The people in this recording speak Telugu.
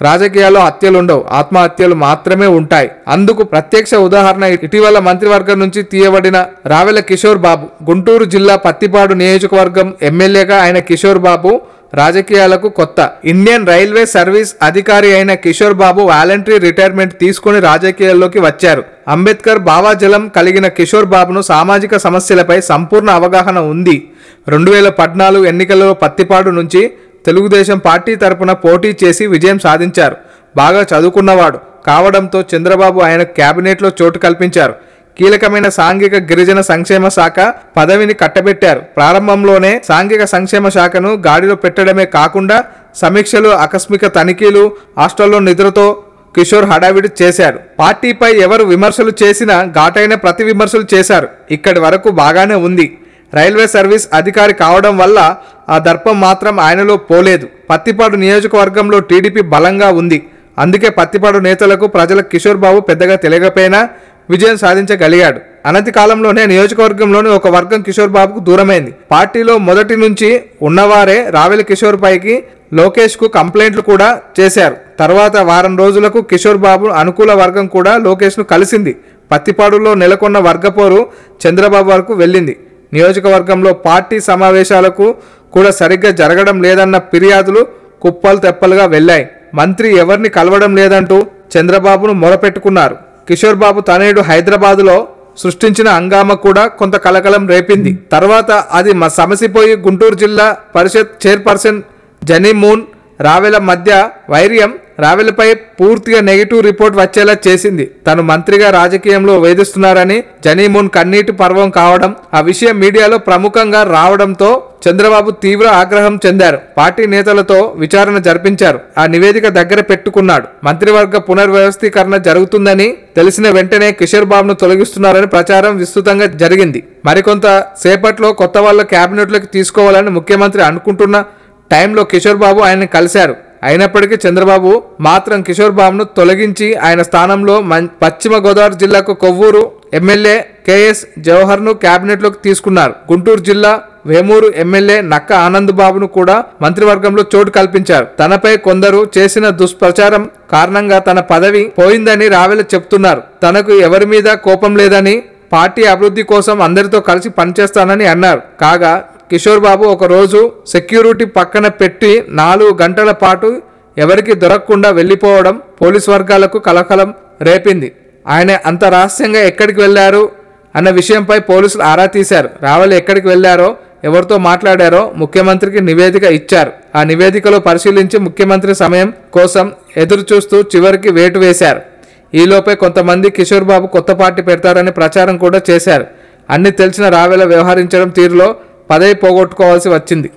రాజకీయాల్లో హత్యలుండవు. ఆత్మహత్యలు మాత్రమే ఉంటాయి. అందుకు ప్రత్యక్ష ఉదాహరణ ఇటీవల మంత్రివర్గం నుంచి తీయబడిన రావెల కిషోర్ బాబు. గుంటూరు జిల్లా పత్తిపాడు నియోజకవర్గం ఎమ్మెల్యేగా ఆయన కిషోర్ బాబు రాజకీయాలకు కొత్త. ఇండియన్ రైల్వే సర్వీస్ అధికారి అయిన కిషోర్ బాబు వాలంటరీ రిటైర్మెంట్ తీసుకుని రాజకీయాల్లోకి వచ్చారు. అంబేద్కర్ భావాజలం కలిగిన కిషోర్ బాబును సామాజిక సమస్యలపై సంపూర్ణ అవగాహన ఉంది. రెండు వేల పద్నాలుగు ఎన్నికలలో పత్తిపాడు నుంచి తెలుగుదేశం పార్టీ తరపున పోటీ చేసి విజయం సాధించారు. బాగా చదువుకున్నవాడు. కావడంతో చంద్రబాబు ఆయన కేబినెట్లో చోటు కల్పించారు. కీలకమైన సాంఘిక గిరిజన సంక్షేమ శాఖ పదవిని కట్టబెట్టారు. ప్రారంభంలోనే సాంఘిక సంక్షేమ శాఖను గాడిలో పెట్టడమే కాకుండా సమీక్షలు ఆకస్మిక తనిఖీలు హాస్టల్లో నిద్రతో కిషోర్ హడావిడి చేశారు. పార్టీపై ఎవరు విమర్శలు చేసినా ఘాటైన ప్రతి విమర్శలు చేశారు. ఇక్కడి వరకు బాగానే ఉంది. రైల్వే సర్వీస్ అధికారి కావడం వల్ల ఆ దర్పం మాత్రం ఆయనలో పోలేదు. పత్తిపాడు నియోజకవర్గంలో టీడీపీ బలంగా ఉంది. అందుకే పత్తిపాడు నేతలకు ప్రజలకు కిషోర్ బాబు పెద్దగా తెలియకపోయినా విజయం సాధించగలిగాడు. అనతి కాలంలోనే నియోజకవర్గంలోని ఒక వర్గం కిషోర్ బాబుకు దూరమైంది. పార్టీలో మొదటి నుంచి ఉన్నవారే రావెల కిషోర్ పైకి లోకేష్కు కంప్లైంట్లు కూడా చేశారు. తర్వాత వారం రోజులకు కిషోర్ బాబు అనుకూల వర్గం కూడా లోకేష్ను కలిసింది. పత్తిపాడులో నెలకొన్న వర్గపోరు చంద్రబాబు వరకు వెళ్ళింది. నియోజకవర్గంలో పార్టీ సమావేశాలకు కూడా సరిగ్గా జరగడం లేదన్న ఫిర్యాదులు కుప్పలు తెప్పలుగా వెళ్ళాయి. మంత్రి ఎవరిని కలవడం లేదంటూ చంద్రబాబును మొరపెట్టుకున్నారు. కిషోర్ బాబు తనేడు హైదరాబాదులో సృష్టించిన హంగామా కూడా కొంత కలకలం రేపింది. తర్వాత అది సమసిపోయి గుంటూరు జిల్లా పరిషత్ చైర్పర్సన్ జనీమూన్ రావెల మధ్య వైర్యం రావెలపై పూర్తిగా నెగిటివ్ రిపోర్ట్ వచ్చేలా చేసింది. తను మంత్రిగా రాజకీయంలో వేధిస్తున్నారని జనీమూన్ కన్నీటి పర్వం కావడం ఆ విషయం మీడియాలో ప్రముఖంగా రావడంతో చంద్రబాబు తీవ్ర ఆగ్రహం చెందారు. పార్టీ నేతలతో విచారణ జరిపించారు. ఆ నివేదిక దగ్గర పెట్టుకున్నాడు. మంత్రివర్గ పునర్వ్యవస్థీకరణ జరుగుతుందని తెలిసిన వెంటనే కిషోర్ బాబును తొలగిస్తున్నారని ప్రచారం విస్తృతంగా జరిగింది. మరికొంత సేపట్లో కొత్త వాళ్ళ క్యాబినెట్లోకి తీసుకోవాలని ముఖ్యమంత్రి అనుకుంటున్న టైంలో కిషోర్ బాబు ఆయన్ని కలిశారు. అయినప్పటికీ చంద్రబాబు మాత్రం కిషోర్ బాబును తొలగించి ఆయన స్థానంలో పశ్చిమ గోదావరి జిల్లాకు కొవ్వూరు ఎమ్మెల్యే కేఎస్ జవహర్ను క్యాబినెట్లోకి తీసుకున్నారు. గుంటూరు జిల్లా వేమూరు ఎమ్మెల్యే నక్క ఆనంద్ బాబును కూడా మంత్రివర్గంలో చోటు కల్పించారు. తనపై కొందరు చేసిన దుష్ప్రచారం కారణంగా తన పదవి పోయిందని రావెల చెప్తున్నారు. తనకు ఎవరి మీద కోపం లేదని పార్టీ అభివృద్ధి కోసం అందరితో కలిసి పనిచేస్తానని అన్నారు. కాగా కిషోర్ బాబు ఒక రోజు సెక్యూరిటీ పక్కన పెట్టి నాలుగు గంటల పాటు ఎవరికి దొరకకుండా వెళ్ళిపోవడం పోలీస్ వర్గాలకు కలకలం రేపింది. ఆయన అంత రహస్యంగా ఎక్కడికి వెళ్ళారు అన్న విషయంపై పోలీసులు ఆరా తీశారు. రావలి ఎక్కడికి వెళ్ళారో ఎవరితో మాట్లాడారో ముఖ్యమంత్రికి నివేదిక ఇచ్చారు. ఆ నివేదికలో పరిశీలించి ముఖ్యమంత్రి సమయం కోసం ఎదురు చూస్తూ చివరికి వేటు వేశారు. ఈలోపే కొంతమంది కిషోర్ బాబు కొత్త పార్టీ పెడతారని ప్రచారం కూడా చేశారు. అన్ని తెలిసిన రావెల వ్యవహరించడం తీరులో పదవి పోగొట్టుకోవాల్సి వచ్చింది.